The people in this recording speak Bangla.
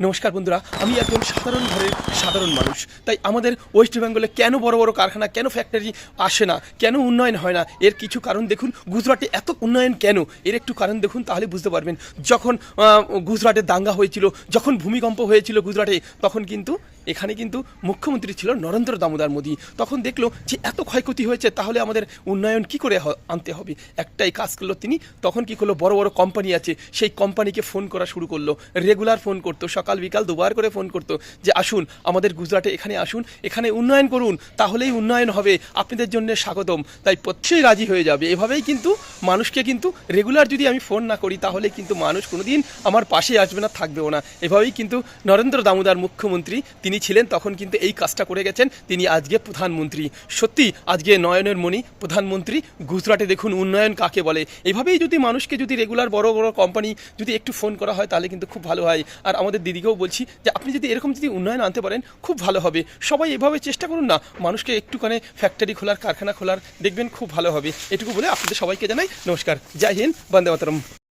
নমস্কার বন্ধুরা, আমি একজন সাধারণ ঘরের সাধারণ মানুষ। তাই আমাদের ওয়েস্ট বেঙ্গলে কেন বড় বড় কারখানা, কেন ফ্যাক্টরি আসে না, কেন উন্নয়ন হয় না? এর কিছু কারণ দেখুন, গুজরাটে এত উন্নয়ন কেন? এর একটু কারণ দেখুন, তাহলে বুঝতে পারবেন। যখন গুজরাটে দাঙ্গা হয়েছিল, যখন ভূমিকম্প হয়েছিল গুজরাটে, তখন কিন্তু, এখানে কিন্তু মুখ্যমন্ত্রী ছিল নরেন্দ্র দামোদর মোদী। তখন দেখল যে এত ক্ষয়ক্ষতি হয়েছে, তাহলে আমাদের উন্নয়ন কি করে আনতে হবে? একটাই কাজ করল তিনি, তখন কি করল, বড় বড় কোম্পানি আছে, সেই কোম্পানিকে ফোন করা শুরু করল রেগুলার ফোন করতো সকাল বিকাল দুবার করে ফোন করতো যে, আসুন, আমাদের গুজরাটে এখানে আসুন, এখানে উন্নয়ন করুন, তাহলেই উন্নয়ন হবে, আপনাদের জন্য স্বাগতম। তাই প্রত্যেকই রাজি হয়ে যাবে। এভাবেই কিন্তু মানুষকে কিন্তু রেগুলার যদি আমি ফোন না করি, তাহলে কিন্তু মানুষ কোনোদিন আমার পাশে আসবে না, থাকবেও না। এভাবেই কিন্তু নরেন্দ্র দামোদর মুখ্যমন্ত্রী তিনি ছিলেন, তখন কিন্তু এই কাজটা করে গেছেন, তিনি আজকে প্রধানমন্ত্রী। সত্যি, আজকে নয়নের মণি, প্রধানমন্ত্রী, গুজরাটে দেখুন উন্নয়ন কাকে বলে। এভাবেই যদি মানুষকে যদি রেগুলার বড় বড় কোম্পানি যদি একটু ফোন করা হয়, তাহলে কিন্তু খুব ভালো হয়। আর আমাদের দিদিকেও বলছি যে আপনি যদি এরকম যদি উন্নয়ন আনতে পারেন, খুব ভালো হবে। সবাই এভাবে চেষ্টা করুন না, মানুষকে একটুখানি ফ্যাক্টরি খোলার, কারখানা খোলার, দেখবেন খুব ভালো হবে। এটুকু বলে আপনাদের সবাইকে জানাই নমস্কার। জয় হিন্দ, বন্দে মাতরম।